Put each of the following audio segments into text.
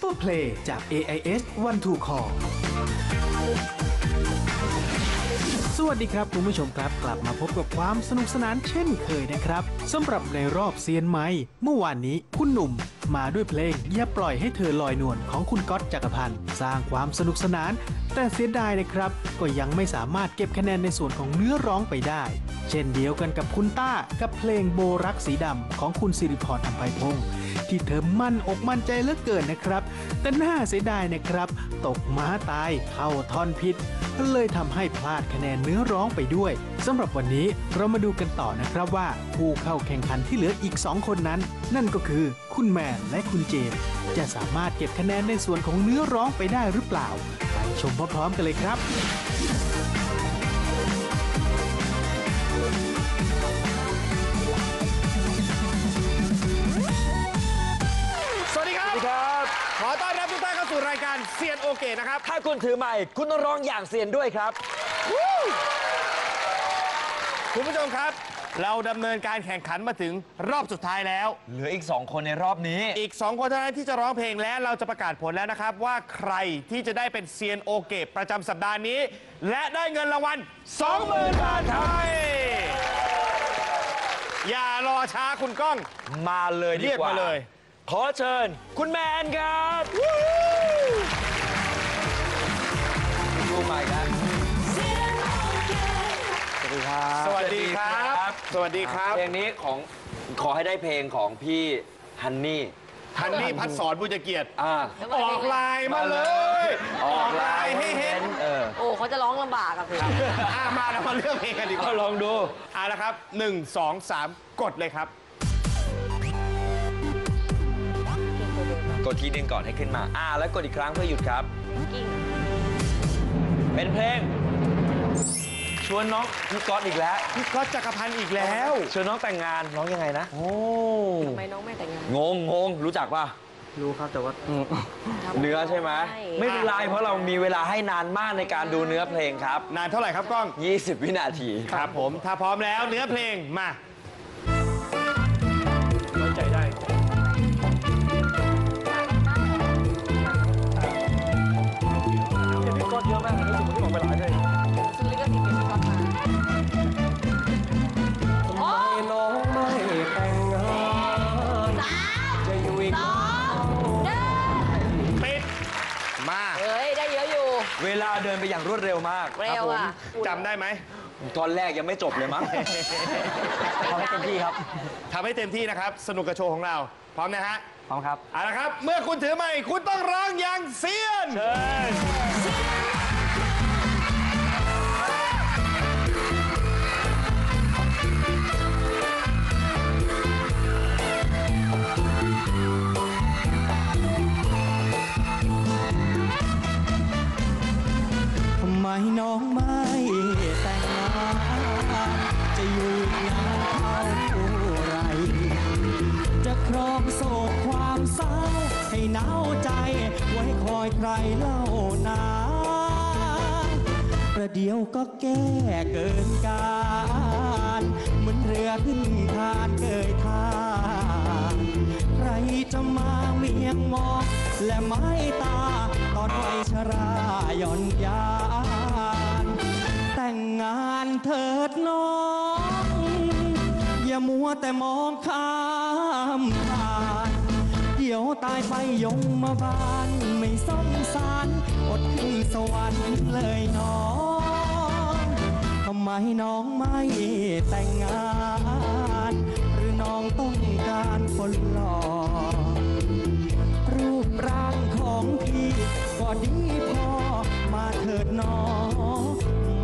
ซิมซูเปอร์เพลย์จาก AIS One to Call สวัสดีครับคุณผู้ชมครับ กลับมาพบกับความสนุกสนานเช่นเคยนะครับสำหรับในรอบเซียนไม้เมื่อวานนี้คุณหนุ่มมาด้วยเพลงอย่าปล่อยให้เธอลอยนวลของคุณก๊อตจักรพันธ์สร้างความสนุกสนาน แต่เสียดายนะครับ ก็ยังไม่สามารถเก็บคะแนนในส่วนของเนื้อร้องไปได้ เช่นเดียวกันกับคุณต้ากับเพลงโบรักสีดำของคุณสิริพรอัมไพพงศ์ที่เธอมั่นอกมั่นใจเหลือเกินนะครับ แต่น่าเสียดายนะครับ ตกม้าตายเข้าท่อนผิดเลยทำให้พลาดคะแนนเนื้อร้องไปด้วยสำหรับวันนี้เรามาดูกันต่อนะครับว่า ผู้เข้าแข่งขันที่เหลืออีก 2 คนนั้น นั่นก็คือคุณแมนและคุณเจมส์จะสามารถเก็บคะแนนในส่วนของเนื้อร้องไปได้หรือเปล่า ไปชมพร้อมๆกันเลยครับ สวัสดีครับสวัสดีครับ ขอต้อนรับทุกท่านเข้าสู่รายการเซียนโอเกะนะครับ ถ้าคุณถือไมค์คุณต้องร้องอย่างเซียนด้วยครับ คุณผู้ชมครับ เราดำเนินการแข่งขันมาถึงรอบสุดท้ายแล้ว เหลืออีก 2 คนในรอบนี้ อีก 2 คนเท่านั้นที่จะร้องเพลงและเราจะประกาศผลแล้วนะครับ ว่าใครที่จะได้เป็นเซียนโอเกะประจำสัปดาห์นี้ และได้เงินรางวัล20,000บาทไทย อย่ารอช้าคุณก้อง มาเลยดีเรียกกว่ามาเลย ขอเชิญ คุณแมนครับดูใหม่ครับ สวัสดีครับ สวัสดีครับสวัสดีครับเพลงนี้ของขอให้ได้เพลงของพี่ฮันนี่ทันนี่พัดสอนบุญเกียรติอ่าออกลายมาเลย ออกลายให้เห็นเออโอ้เขาจะร้องลำบากอะพี่อะมาเรามาเลือกเพลงกันดีกก็ว่าลองดูเอาละครับ1 2 3กดเลยครับ กดทีหนึ่งก่อนให้ขึ้นมา อ่าแล้วกดอีกครั้งเพื่อหยุดครับกิ้งเป็นเพลง ชวนน้องพี่ก๊อตอีกแล้ว พี่ก๊อตจักรพันธ์อีกแล้ว ชวนน้องแต่งงานน้องยังไงนะโอ้ทำไมน้องไม่แต่งงานงงงงรู้จักป่ะรู้ครับแต่ว่าเนื้อใช่ไหมไม่เป็นไรเพราะเรามีเวลาให้นานมากในการดูเนื้อเพลงครับ นานเท่าไหร่ครับกล้อง 20 วินาทีครับผมถ้าพร้อมแล้วเนื้อเพลงมา เวลาเดินไปอย่างรวดเร็วมากเร็วอะจำได้ไหมตอนแรกยังไม่จบเลยมั้งทำให้เต็มที่ครับทำให้เต็มที่นะครับ สนุกกับโชว์ของเรา พร้อมนะฮะ พร้อมครับเอาละครับ เมื่อคุณถือไมค์คุณต้องร้องอย่างเซียนเชิญ โศกความเศร้า ให้หนาวใจ ไว้คอยใครเล่านาประเดี๋ยวก็แก้เกินการเหมือนเรือขึ้นทานเกยทานใครจะมาเมียงมอง และไม้ตา ตอนวัยชราย่อนยาน แต่งงานเถิดน้อง อย่ามัวแต่มองข้า มผ่าน เดี๋ยวตายไปยงมาบาน ไม่สงสาร อดขึ้นสวรรค์เลยน้องทำไมน้องไม่แต่งงาน หรือน้องต้องการคนหล่อรูปร่างของพี่ก็ดีพอมาเถิดน้อง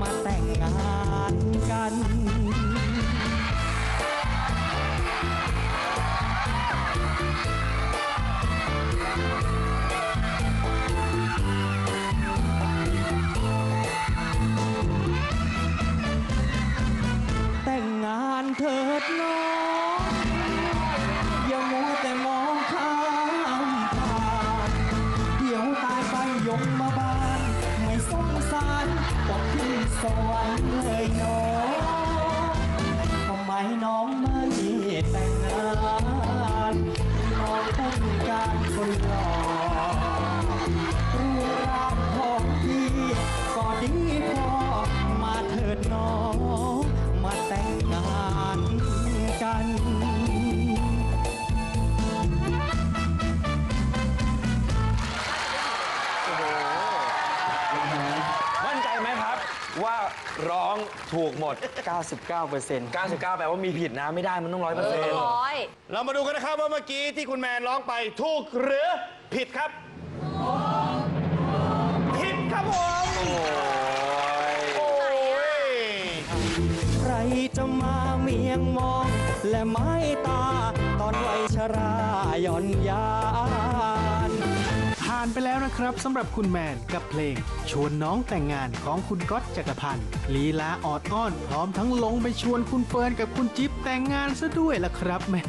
มาแต่งงานกัน ถูกหมด 99เปอร์เซ็นต์99 แปลว่ามีผิดนะไม่ได้มันต้องร้อยเปอร์เซ็นต์ร้อยเรามาดูกันนะครับว่าเมื่อกี้ที่คุณแมนร้องไปถูกหรือผิดครับ ผิดครับผมโอ้ยใครจะมาเมียงมอง และไม้ตา ตอนวัยชราย่อนยาน ผ่านไปแล้วนะครับสำหรับคุณแมนกับเพลง ชวนน้องแต่งงานของคุณก๊อตจักรพันธ์ลีลาออดอ้อน พร้อมทั้งลงไปชวนคุณเฟิร์นกับคุณจิ๊บแต่งงานซะด้วยล่ะครับแม่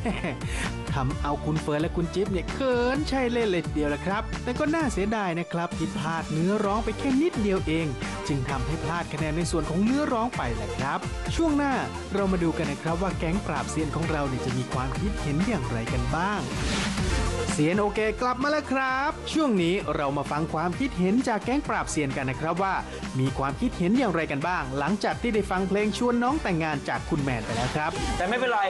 ทำเอาคุณเฟิร์นและคุณจิ๊บเนี่ยเขินใช่เล่นเลยเดียวละครับ แต่ก็น่าเสียดายนะครับที่พลาดเนื้อร้องไปแค่นิดเดียวเอง จึงทำให้พลาดคะแนนในส่วนของเนื้อร้องไปแหละครับ ช่วงหน้าเรามาดูกันนะครับว่าแก๊งปราบเซียนของเราเนี่ยจะมีความคิดเห็นอย่างไรกันบ้าง เซียนโอเคกลับมาแล้วครับ ช่วงนี้เรามาฟังความคิดเห็นจากแก๊งปราบเซียนกันนะครับว่า มีความคิดเห็นอย่างไรกันบ้าง หลังจากที่ได้ฟังเพลงชวนน้องแต่งงานจากคุณแมนไปแล้วครับ แต่ไม่เป็นไร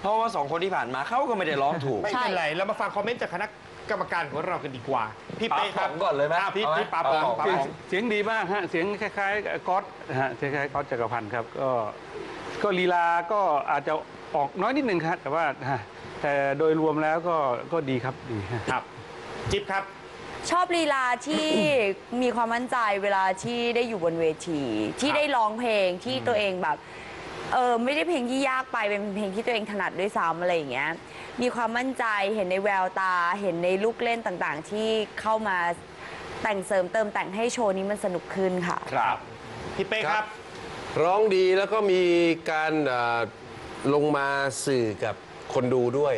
เพราะว่าสองคนที่ผ่านมาเขาก็ไม่ได้ร้องถูก ไม่เป็นไรเรามาฟังคอมเมนต์จากคณะกรรมการของเรากันดีกว่า พี่เป้ครับปาป๋องก่อนเลยไหมาพี่เอาไหมพี่ปาปองปาป๋องปาเสียงปอง เสียงดีมากฮะ เสียงคล้ายๆก๊อตนะฮะคล้ายๆก๊อตจักรพันธ์ครับ ก็ ก็ลีลาก็อาจจะออกน้อยนิดนึงครับ แต่ว่าฮะ แต่โดยรวมแล้วก็ก็ดีครับดีฮะ ครับ จิ๊บครับ ชอบลีลาที่ มีความมั่นใจเวลาที่ได้อยู่บนเวที ที่ได้ร้องเพลงที่ตัวเองแบบเออไม่ได้เพลงที่ยากไปเป็นเพลงที่ตัวเองถนัดด้วยซ้ำอะไรอย่างเงี้ยมีความมั่นใจเห็นในแววตา เห็นในลูกเล่นต่างๆ ที่เข้ามาแต่งเสริมเติมแต่งให้โชว์นี้มันสนุกขึ้นค่ะ ครับ พี่เป้ครับ ร้องดีแล้วก็มีการเอ่อลงมาสื่อกับ คนดูด้วย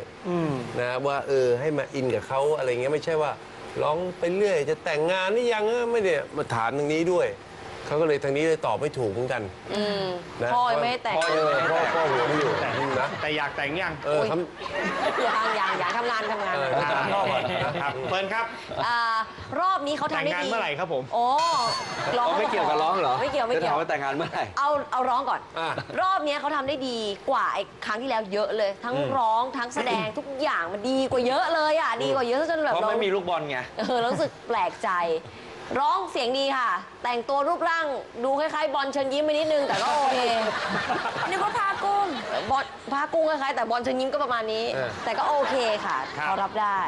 นะว่าเออให้มาอินกับเขาอะไรเงี้ยไม่ใช่ว่าร้องไปเรื่อยจะแต่งงานนี่ยังเออไม่ได้มาถามทางนี้ด้วย เขาก็เลยทางนี้เลยตอบไม่ถูกเหมือนกันอืมนะพ่อยังไม่ได้แต่งพ่อยังพ่อพ่อหัวไม่อยู่นะแต่อยากแต่งยังเออทยังยังยังทำงานทำงานเอออ่าครับเฟิร์นครับ อ่ารอบนี้เขาแต่งทำได้งานดีเมื่อไหร่ครับผม โอ้ร้องไม่เกี่ยวกับร้องเหรอไม่เกี่ยวไม่เกี่ยวจะถามว่าแต่งงานเมื่อไหร่เอาเอาร้องก่อน อะ รอบเนี้ยเขาทำได้ดีกว่าไอ้ครั้งที่แล้วเยอะเลย ทั้งร้องทั้งแสดงทุกอย่างมันดีกว่าเยอะเลยอะดีกว่าเยอะจนแบบเพราะเรา ไม่มีลูกบอลไง เออเรารู้สึกแปลกใจ ร้องเสียงดีค่ะ แต่งตัวรูปร่างดูคล้ายๆ บอลเชิญยิ้มไปนิดนึงแต่ก็โอเคนึกว่าพากุ้งบอลพากุ้งคล้ายๆแต่บอลเชิญยิ้มก็ประมาณนี้ แต่ก็โอเคค่ะครับเขารับได้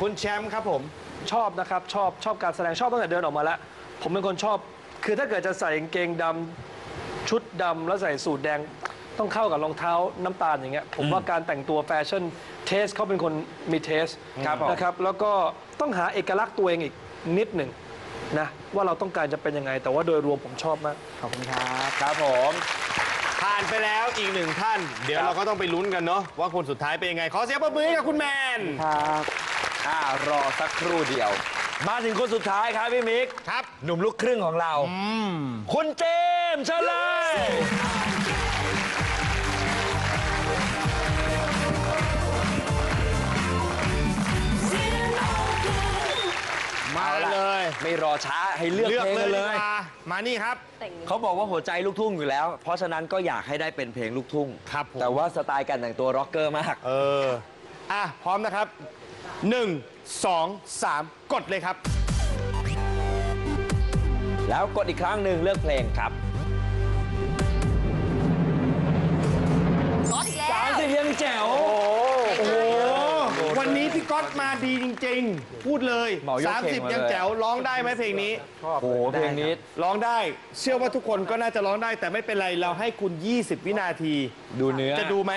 คุณแชมป์ครับผมชอบนะครับชอบชอบการแสดงชอบตั้งแต่เดินออกมาแล้ว ผมเป็นคนชอบ คือถ้าเกิดจะใส่กางเกงดำชุดดำแล้วใส่สูทแดงต้องเข้ากับรองเท้าน้ำตาลอย่างเงี้ยผมว่าการแต่งตัวแฟชั่นเทสเขาเป็นคนมีเทสครับผม นะครับแล้วก็ต้องหาเอกลักษณ์ตัวเองอีกนิดหนึ่ง นะว่าเราต้องการจะเป็นยังไง แต่ว่าโดยรวมผมชอบมาก ขอบคุณครับ ครับผม ผ่านไปแล้วอีกหนึ่งท่าน เดี๋ยวเราก็ต้องไปลุ้นกันเนาะว่าคนสุดท้ายเป็นยังไง ขอเสียงปรบมือให้กับคุณแมน ครับอ่ารอสักครู่เดียว มาถึงคนสุดท้ายครับพี่มิก ครับ หนุ่มลูกครึ่งของเรา คุณเจมส์เชิญเลย มาเลย ไม่รอช้าให้เลือกเลือกเพลงเลยกันเลยดีกว่ามานี่ครับ เขาบอกว่าหัวใจลูกทุ่งอยู่แล้ว เพราะฉะนั้นก็อยากให้ได้เป็นเพลงลูกทุ่ง ครับผม แต่ว่าสไตล์การแต่งตัวร็อกเกอร์มาก เออ อะ พร้อมนะครับ 1 2 3 กดเลยครับ แล้วกดอีกครั้งหนึ่งเลือกเพลงครับร้องอีกแล้วสามสิบยังแจ๋วโอ้โหวัน นี้พี่ก๊อตมาดีจริง ๆ พูดเลย เหมายกเพลงมาเลย30ยังแจ๋วร้องได้ไหมเพลงนี้ โอ้โหเพลงนี้ร้องได้ เชื่อว่าทุกคนก็น่าจะร้องได้แต่ไม่เป็นไรเราให้คุณ 20 วินาที ดูเนื้อจะดูไหม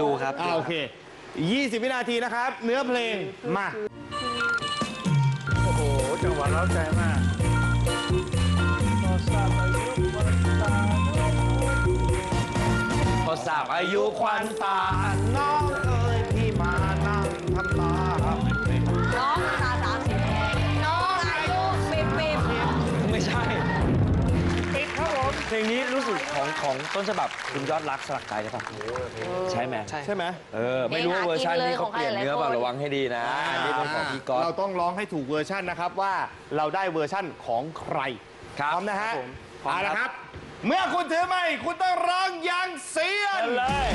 ดูครับ อ่าโอเค 20 วินาทีนะครับ เนื้อเพลงมา โอ้โหจังหวะเร้าใจมากพอสามอายุควันตาน้อง ลงนี้รู้สึกของของต้นฉบับคุณยอดรักสลักใจใช่ปะใช่ไหมใช่ไหมเออไม่รู้ว่าเวอร์ชันนี้เขาเปลี่ยนเนื้อเปล่าระวังให้ดีนะอันนี้เป็นของพี่ก๊อตเราต้องร้องให้ถูกเวอร์ชันนะครับว่าเราได้เวอร์ชั่นของใครครับพร้อมนะฮะครับผมพร้อมเอาละคครับรับ เมื่อคุณถือไม้คุณต้องร้องอย่างเสียนเลย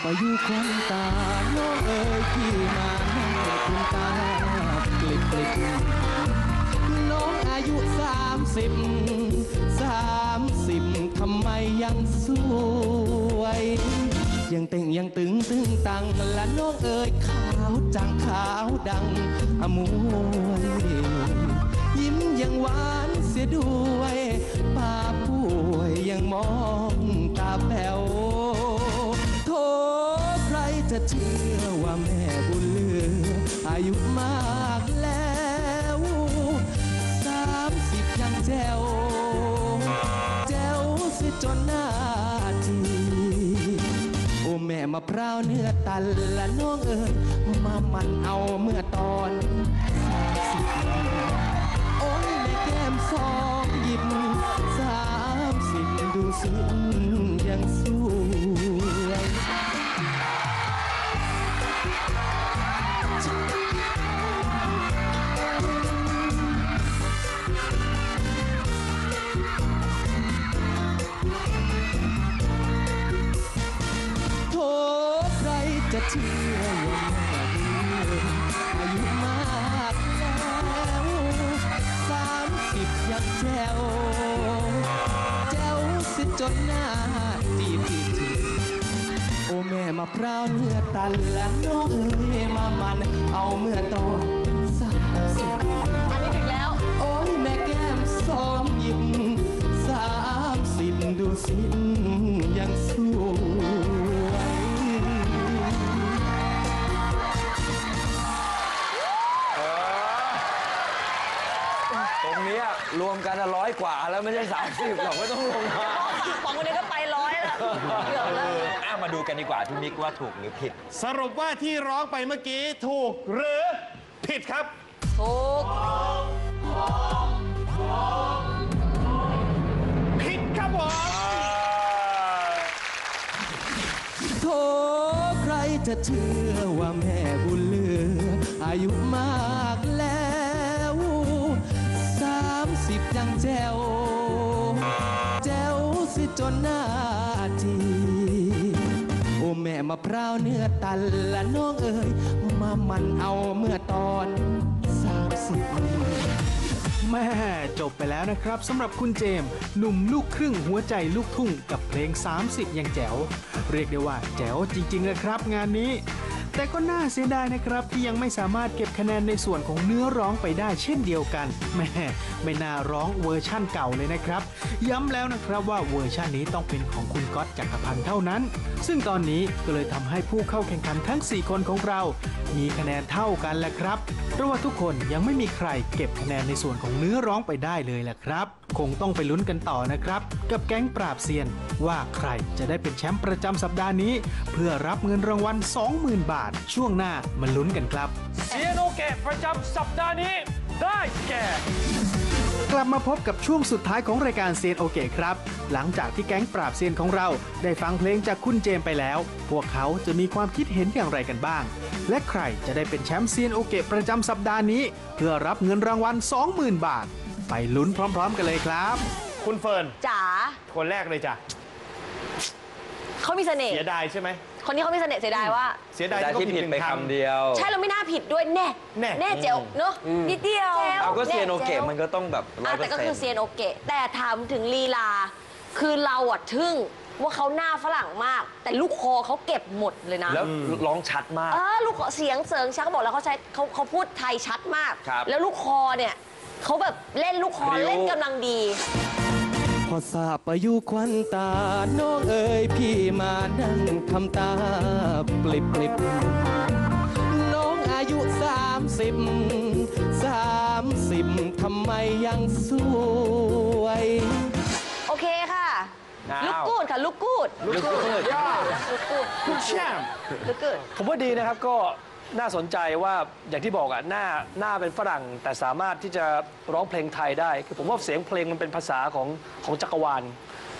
พอทราบอายุคนตาน้องเอ๋ยพี่มานั่งคุณตาปลิบปลิบน้องอายุสามสิบสามสิบทำไมยังสวย ยังเต่งยังตึงตึงตังและน้องเอ๋ยขาวจังขาวดังอมวยยิ้มยังหวานเสียด้วยป้าป่วยยังมองตาแป๋ว จะเชื่อว่าแม่บุญเลือ อายุมากแล้วสามสิบยังแจวแจวสิจนหน้าทีโอ้แม่มะพร้าวเนื้อตันละน้องเอ๋ยมามันเอาเมื่อตอนสามสิบโอ้ยแม่แก้มสองหยิบสามสิบดูสิยังสู้ ชื่อว่าอายุมากแล้วสามสิบยังแจ๋วแจ๋วสิจนหน้าจีบจีบจีโอ้แม่มะพร้าวเนื้อตันและน้องเอ๋ยมามันเอาเมื่อตอนสามสิบอันนี้ถึงแล้ว โอ้ยแม่แก้มสองหยิบสามสิบดูสิ รวมกันร้อยกว่าแล้วไม่ใช่30หรอกไม่ต้องลงมาของคนนี้ก็ไปร้อยแล้วเกือบแล้วอะมาดูกันดีกว่าพี่มิกว่าถูกหรือผิด สรุปว่าที่ร้องไปเมื่อกี้ถูกหรือผิดครับ ถูกผิดครับผมโทใครจะเชื่อว่าแม่บุญเหลืออายุมาก สิบยังแจ๋วแจ๋วสิจนหน้าทีโอ้แม่มะพร้าวเนื้อตันและน้องเอ๋ยมามันเอาเมื่อตอนสามสิบแม่จบไปแล้วนะครับสำหรับคุณเจมหนุ่มลูกครึ่งหัวใจลูกทุ่งกับเพลง 30 ยังแจ๋ว เรียกได้ว่าแจ๋วจริงๆนะครับงานนี้ แต่ก็น่าเสียดายนะครับที่ยังไม่สามารถเก็บคะแนนในส่วนของเนื้อร้องไปได้เช่นเดียวกันแม่ไม่น่าร้องเวอร์ชั่นเก่าเลยนะครับ ย้ำแล้วนะครับว่าเวอร์ชั่นนี้ต้องเป็นของคุณก๊อตจักรพันธ์เท่านั้น ซึ่งตอนนี้ก็เลยทำให้ผู้เข้าแข่งขันทั้ง 4 คนของเรา มีคะแนนเท่ากันแหละครับ เพราะว่าทุกคนยังไม่มีใครเก็บคะแนนในส่วนของเนื้อร้องไปได้เลยแหละครับ คงต้องไปลุ้นกันต่อนะครับ กับแก๊งปราบเซียน ว่าใครจะได้เป็นแชมป์ประจำสัปดาห์นี้ เพื่อรับเงินรางวัล 20,000 บาท ช่วงหน้ามาลุ้นกันครับ เซียโนเกะประจำสัปดาห์นี้ได้แก่กลับมาพบกับช่วงสุดท้ายของรายการเซียนโอเกะครับ หลังจากที่แก๊งปราบเซียนของเราได้ฟังเพลงจากคุณเจมส์ไปแล้ว พวกเขาจะมีความคิดเห็นอย่างไรกันบ้าง และใครจะได้เป็นแชมป์เซียนโอเกะประจำสัปดาห์นี้ เพื่อรับเงินรางวัล 20,000 บาท ไปลุ้นพร้อม ๆ กันเลยครับ คุณเฟิร์นจ๋าคนแรกเลยจ้ะเขามีเสน่ห์เสียดายใช่ไหมคนนี้เขามีเสน่ห์เสียดายว่า เสียดายได้ที่เขาที่ผิผิดดหไปนึ่งคคำเดียว ใช่เราไม่น่าผิดด้วยแน่แน่เจ๋วเนอะนิดเดียวเอาก็เซียโนเกะแจ๋วมันก็ต้องแบบร้ออะยเปอแต่ร์ก็เซ็นคือเซียต์นโอเกะแต่ถามถึงลีลา คือเราอะทึ่งว่าเขาหน้าฝรั่งมาก แต่ลูกคอเขาเก็บหมดเลยนะ แล้วร้องชัดมาก เออลูกคอเสียงเสริงชักบอกแล้วเขาใช้เขาเขาพูดไทยชัดมาก ครับ แล้วลูกคอเนี่ย เขาแบบเล่นลูกคอพริ้วเล่นกำลังดี พอทราบอายุควันตา น้องเอ๋ยพี่มานั่งทำตาปลิบปลิบน้องอายุสามสิบสามสิบทำไมยังสวย โอเคค่ะ อ้าว ลูกกูดค่ะ ลูกกูด ลูกกูดลูกกูดคุณแชมป์ลูกกูด ผมว่าดีนะครับก็ น่าสนใจว่าอย่างที่บอกอะหน้าหน้าเป็นฝรั่งแต่สามารถที่จะร้องเพลงไทยได้ คือผมว่าเสียงเพลงมันเป็นภาษาของของจักรวาล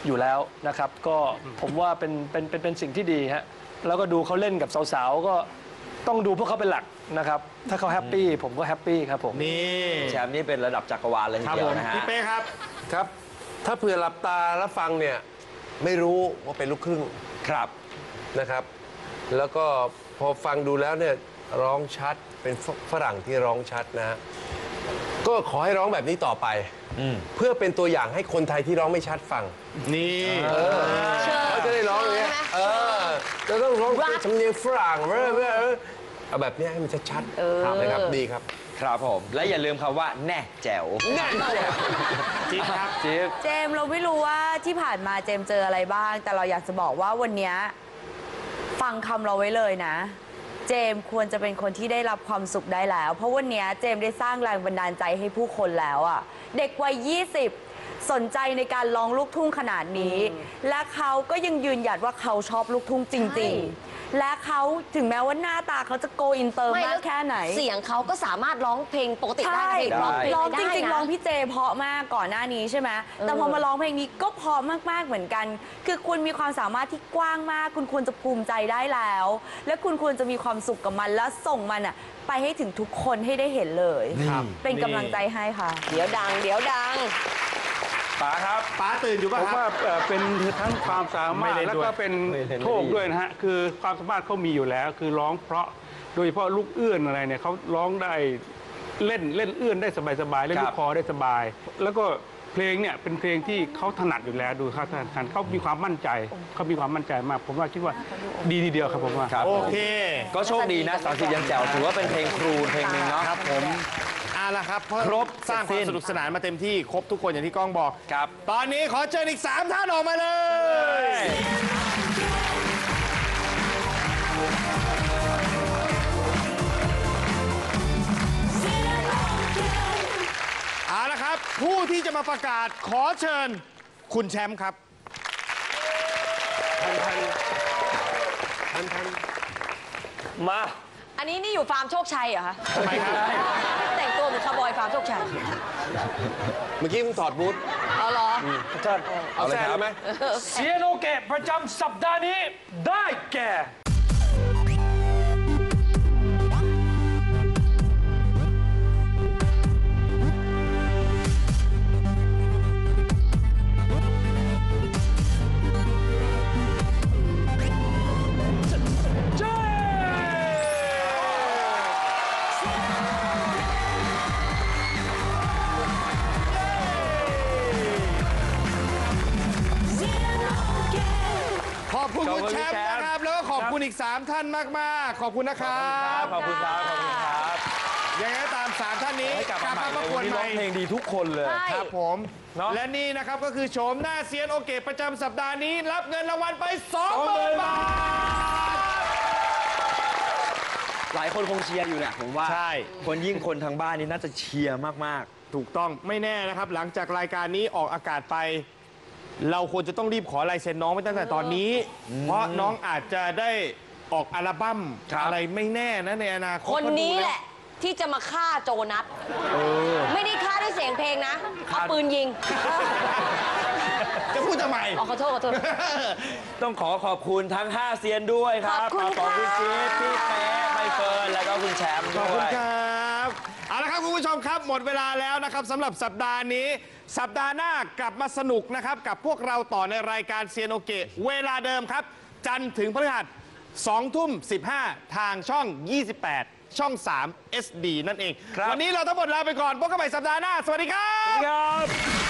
อยู่แล้วนะครับ ก็ผมว่าเป็นเป็นเป็นเป็นสิ่งที่ดีฮะแล้วก็ดูเขาเล่นกับสาวๆก็ต้องดูพวกเขาเป็นหลักนะครับ ถ้าเขาแฮปปี้ผมก็แฮปปี้ครับผม นี่แชมป์นี่เป็นระดับจักรวาลเลยทีครับเดียผวมนะฮะพี่เป้ครับ ครับ ถ้าเผื่อหลับตาแล้วฟังเนี่ยไม่รู้ว่าเป็นลูกครึ่งครับ นะครับ แล้วก็พอฟังดูแล้วเนี่ย ร้องชัด เป็นฝฝรั่งที่ร้องชัดนะฮะก็ขอให้ร้องแบบนี้ต่อไป เพื่อเป็นตัวอย่างให้คนไทยที่ร้องไม่ชัดฟัง นี่เขาจะได้ร้องอย่างเงี้ยเออจะต้องร้องเป็นสำเนียงฝรั่งเว้ยเว้ยเว้ยเอาแบบเนี้ยให้มันชัดๆนะครับดีครับ ครับผม และอย่าลืมคำว่าแน่แจ๋วจิ๊บครับจิ๊บเจมส์เราไม่รู้ว่าที่ผ่านมาเจมส์เจออะไรบ้าง แต่เราอยากจะบอกว่าวันเนี้ยฟังคำเราไว้เลยนะ เจมส์ควรจะเป็นคนที่ได้รับความสุขได้แล้ว เพราะวันนี้เจมส์ได้สร้างแรงบันดาลใจให้ผู้คนแล้วอะเด็กวัย 20 สนใจในการร้องลูกทุ่งขนาดนี้ และเขาก็ยังยืนหยัดว่าเขาชอบลูกทุ่งจริง ๆ และเขาถึงแม้ว่าหน้าตาเขาจะโกอินเตอร์ไม่มาแล้กวแค่ไหน เสียงเขาก็สามารถร้องเพลงปกติได้ใช่นะเพลงร้องเพลงร้องได้จริงนะๆร้องพี่เจเพราะมากก่อนหน้านี้ใช่ไหมแต่พอมาร้องเพลงนี้ก็เพราะมากๆเหมือนกัน คือคุณมีความสามารถที่กว้างมาก คุณควรจะภูมิใจได้แล้ว และคุณควรจะมีความสุขกับมันแล้วส่งมันอะไปให้ถึงทุกคนให้ได้เห็นเลยเป็นกำลังใจให้ค่ะ เดี๋ยวดัง เดี๋ยวดัง ป๋าครับป๋าตื่นอยู่ผป่ะมครับว่าเอ่อเป็นทั้งความสาไม่มารถเล่นแล้วด้วยก็เป็นไม่เล่นโชคไม่ดี ด้วยนะฮะคือความสามารถเขามีอยู่แล้ว คือร้องเพราะโดยเฉพาะลูกเอื้อนอะไรเนี่ยเขาร้องได้เล่นเล่นเอื้อนได้สบายๆเล่นลูกคอได้สบาย แล้วก็เพลงเนี่ยเป็นเพลงที่เขาถนัดอยู่แล้วดูเขาถนัดเขามีความมั่นใจเขามีความมั่นใจมาก ผมว่าคิดว่าดีทีเดียวครับผมว่า ครับโอผมเค ก็โชคดีนะสามสิบยังแจ๋วถือว่าเป็นเพลงครูเพลงหนึ่งเนาะครับผม เอาละครับเพราะครบสร้างความเสร็จสิ้นสนุกสนานมาเต็มที่ครบทุกคนอย่างที่ก้องบอก ครับ ตอนนี้ขอเชิญอีก 3 ท่านออกมาเลย เอาละครับ ผู้ที่จะมาประกาศขอเชิญคุณแชมป์ครับมา อันนี้นี่อยู่ฟาร์มโชคชัยเหรอคะ ทำไมครับแต่งตัวเหมือนคาวบอยฟาร์มโชคชัยเมื่อกี้มึงถอดบูทเอาเหรอ ท่านเอาแซ่เลยไหมเซียโนเกะประจำสัปดาห์นี้ได้แก่ 3 ท่านมากๆ ขอบคุณนะครับขอบคุณครับขอบคุณครับยังไงก็ตาม 3 ท่านนี้ให้กลับมาใหม่ประเลยกววัดนนี้ใหร้อม่งเพลงดีทุกคนเลยใช่ครับผมเนอะและนี่นะครับก็คือโฉมหน้าเซียนโอเกะประจำสัปดาห์นี้ รับเงินรางวัลไป20,000บาทหลายคนคงเชียร์อยู่เนี่ยผมว่าใช่คนยิ่งคนทางบ้านนี่น่าจะเชียร์มากถูกต้องไม่แน่นะครับ หลังจากรายการนี้ออกอากาศไป เราควรจะต้องรีบขอลายเซ็นน้องไปตั้งแต่ตอนนี้ เพราะน้องอาจจะได้ ออกอัลบั้มอะไรไม่แน่นะในอนาคตคนนี้เพราดูแหละ ที่จะมาฆ่าโจนัสไม่ได้ฆ่าด้วยเสียงเพลงนะเอาปืนยิงจะพูดทำไม อ๋อขอโทษขอโทษๆต้องขอขอบคุณทั้ง 5 เซียนด้วยครับขอบคุณขอบคุณค่ะจี๊ดพี่เป๊ะใบเฟิร์นแล้วก็คุณแชมป์ขอบด้คุวณย ครับ เอาละครับคุณผู้ชมครับ หมดเวลาแล้วนะครับสำหรับสัปดาห์นี้ สัปดาห์หน้ากลับมาสนุกนะครับ กับพวกเราต่อในรายการเซียโนเกะเวลาเดิมครับ จันทร์ถึงพฤหัส 2 ทุ่ม 15 ทางช่อง 28 ช่อง 3 SD นั่นเองครับวันนี้เราทั้งหมดลาไปก่อนพบกันใหม่สัปดาห์หน้า สวัสดีครับ ครับ